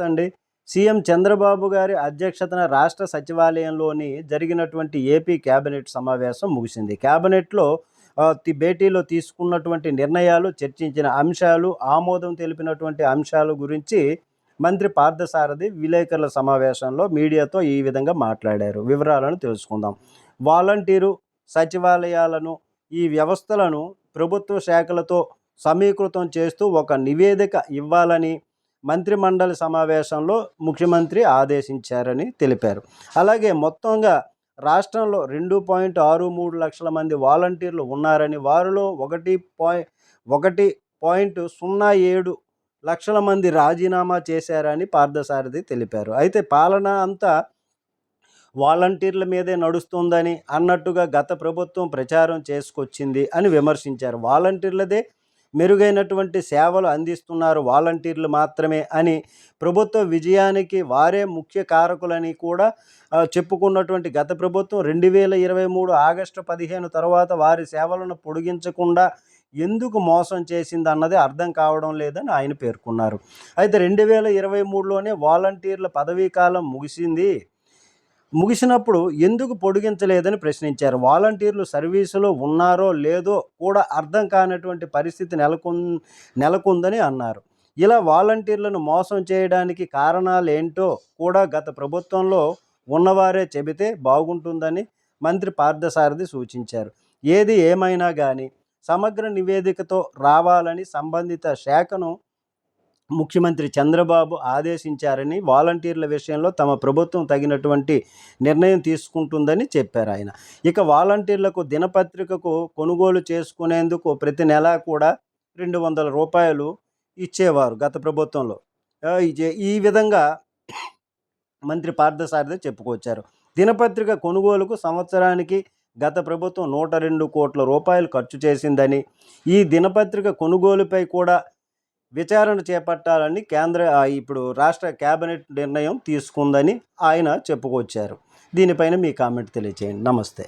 అండి. సీఎం చంద్రబాబు గారి అధ్యక్షతన రాష్ట్ర సచివాలయంలోని జరిగినటువంటి ఏపీ కేబినెట్ సమావేశం ముగిసింది. కేబినెట్లో భేటీలో తీసుకున్నటువంటి నిర్ణయాలు చర్చించిన అంశాలు ఆమోదం తెలిపినటువంటి అంశాల గురించి మంత్రి పార్థసారథి విలేకరుల సమావేశంలో మీడియాతో ఈ విధంగా మాట్లాడారు. వివరాలను తెలుసుకుందాం. వాలంటీరు సచివాలయాలను ఈ వ్యవస్థలను ప్రభుత్వ శాఖలతో సమీకృతం చేస్తూ ఒక నివేదిక ఇవ్వాలని మంత్రిమండలి సమావేశంలో ముఖ్యమంత్రి ఆదేశించారని తెలిపారు. అలాగే మొత్తంగా రాష్ట్రంలో రెండు పాయింట్ ఆరు మూడు లక్షల మంది వాలంటీర్లు ఉన్నారని వారిలో ఒకటి పాయింట్ ఒకటి పాయింట్ సున్నా ఏడు లక్షల మంది రాజీనామా చేశారని పార్థసారథి తెలిపారు. అయితే పాలన అంతా వాలంటీర్ల మీదే నడుస్తుందని అన్నట్టుగా గత ప్రభుత్వం ప్రచారం చేసుకొచ్చింది అని విమర్శించారు. వాలంటీర్లదే మెరుగైనటువంటి సేవలు అందిస్తున్నారు వాలంటీర్లు మాత్రమే అని ప్రభుత్వ విజయానికి వారే ముఖ్య కారకులని కూడా చెప్పుకున్నటువంటి గత ప్రభుత్వం రెండు వేల ఇరవై మూడు ఆగస్టు పదిహేను తర్వాత వారి సేవలను పొడిగించకుండా ఎందుకు మోసం చేసింది అన్నది అర్థం కావడం లేదని ఆయన పేర్కొన్నారు. అయితే రెండు వేల ఇరవై మూడులోనే వాలంటీర్ల పదవీ కాలం ముగిసింది. ముగిసినప్పుడు ఎందుకు పొడిగించలేదని ప్రశ్నించారు. వాలంటీర్లు సర్వీసులో ఉన్నారో లేదో కూడా అర్థం కానటువంటి పరిస్థితి నెలకొన్ నెలకొందని అన్నారు. ఇలా వాలంటీర్లను మోసం చేయడానికి కారణాలు ఏంటో కూడా గత ప్రభుత్వంలో ఉన్నవారే చెబితే బాగుంటుందని మంత్రి పార్థసారథి సూచించారు. ఏది ఏమైనా కానీ సమగ్ర నివేదికతో రావాలని సంబంధిత శాఖను ముఖ్యమంత్రి చంద్రబాబు ఆదేశించారని వాలంటీర్ల విషయంలో తమ ప్రభుత్వం తగినటువంటి నిర్ణయం తీసుకుంటుందని చెప్పారు ఆయన. ఇక వాలంటీర్లకు దినపత్రికకు కొనుగోలు చేసుకునేందుకు ప్రతి నెల కూడా రెండు వందల రూపాయలు ఇచ్చేవారు గత ప్రభుత్వంలో. ఈ- ఈ విధంగా మంత్రి పార్థసారథి చెప్పుకొచ్చారు. దినపత్రిక కొనుగోలుకు సంవత్సరానికి గత ప్రభుత్వం నూట రెండు కోట్ల రూపాయలు ఖర్చు చేసిందని ఈ దినపత్రిక కొనుగోలుపై కూడా విచారణ చేపట్టాలని కేంద్ర ఇప్పుడు రాష్ట్ర కేబినెట్ నిర్ణయం తీసుకుందని ఆయన చెప్పుకొచ్చారు. దీనిపైన మీ కామెంట్ తెలియచేయండి. నమస్తే.